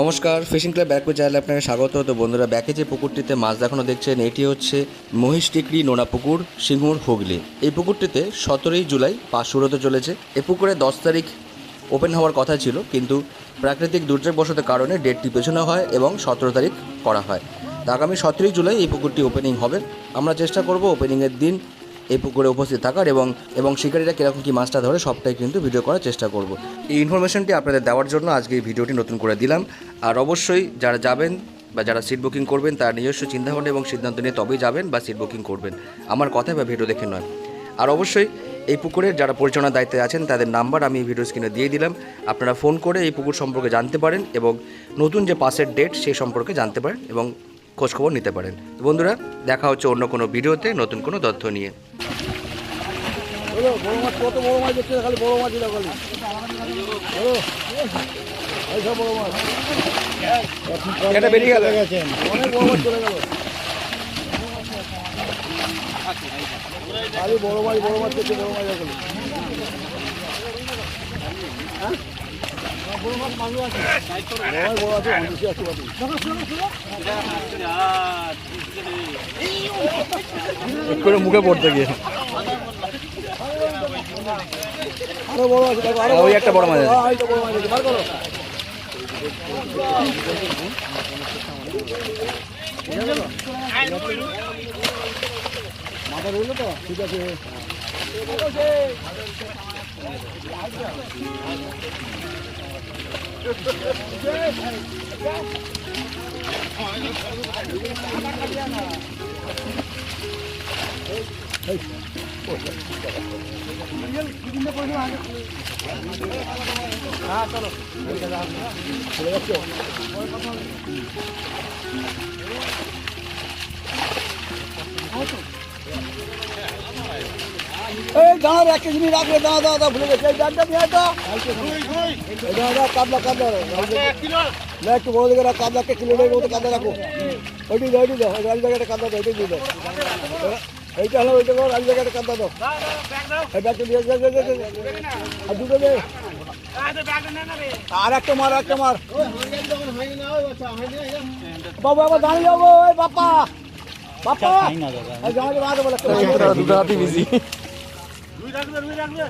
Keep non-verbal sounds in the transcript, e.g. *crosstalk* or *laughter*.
নমস্কার fishing club ব্যাকওয়ে চ্যানেলে আপনাকে স্বাগত। তো বন্ধুরা ব্যাকে যে পুকুরটিতে মাছ দেখানো দেখছেন, এটি হচ্ছে মহিষ টিকরি নোনা পুকুর সিঙ্গুর হুগলি। এই পুকুরটিতে সতেরোই জুলাই পাশ শুরু হতে চলেছে। এই পুকুরে দশ তারিখ ওপেন হওয়ার কথা ছিল, কিন্তু প্রাকৃতিক দুর্যোগবশত কারণে ডেটটি পেছানো হয় এবং সতেরো তারিখ করা হয়। আগামী সতেরোই জুলাই এই পুকুরটি ওপেনিং হবে। আমরা চেষ্টা করব ওপেনিংয়ের দিন এই পুকুরে উপস্থিত থাকার এবং এবং শিকারীরা কীরকম কী মাছটা ধরে সবটাই কিন্তু ভিডিও করার চেষ্টা করব। এই ইনফরমেশনটি আপনাদের দেওয়ার জন্য আজকে এই ভিডিওটি নতুন করে দিলাম। আর অবশ্যই যারা যাবেন বা যারা সিট বুকিং করবেন, তার নিজস্ব চিন্তাভাবনা এবং সিদ্ধান্ত নিয়ে তবেই যাবেন বা সিট বুকিং করবেন। আমার কথা বা ভিডিও দেখে নয়। আর অবশ্যই এই পুকুরের যারা পরিচালনার দায়িত্বে আছেন, তাদের নাম্বার আমি এই ভিডিও স্ক্রিনে দিয়ে দিলাম। আপনারা ফোন করে এই পুকুর সম্পর্কে জানতে পারেন এবং নতুন যে পাসের ডেট সেই সম্পর্কে জানতে পারেন এবং খোঁজখবর নিতে পারেন। বন্ধুরা, দেখা হচ্ছে অন্য কোনো ভিডিওতে নতুন কোনো তথ্য নিয়ে। বলো বড় মাছ কত বড় মাছ দেখতে খালি বড় মাছ দিলাম খালি। বলো এই সব বড় মাছ। এটা বেরিয়ে গেল। অনেক বড় মাছ চলে গেল *laughs* খালি বড় মাছ বড় মাছ দেখতে বড় মাছ এখন বড় মাছ মাছ বড় আছে আছে করে মুখে পড়তে গিয়ে। আরও বড় আছে দেখো আরও ওই একটা বড় মাছ আছে। হ্যাঁ, তো বড় মাছ আছে বার করো মাথা রইল তো ঠিক আছে এই দাঁড়া हाँ चलो चलो गाँव राकेश नहीं राख ले गाँव दादा भूल गए जानता नहीं आता दादा, काबला काबला मैं तो बहुत जगह काबला, के किलो ले वो तो काबला रखो। ओडी दे ओडी दे गाड़ी जगह काबला दे ओडी दे এইটা হলো ওইটা করো রাজ জায়গাটা কাবলা দাও। এই ব্যাগটা দিয়ে দে, দে, দে, দে, দে। আর দুটো দে। আর একটা মার একটা মার। বাবা আবার দাঁড়িয়ে যাব ওই এই জামাই বাদ বলে দুটো হাতি বিজি দুই রাখবে দুই রাখবে।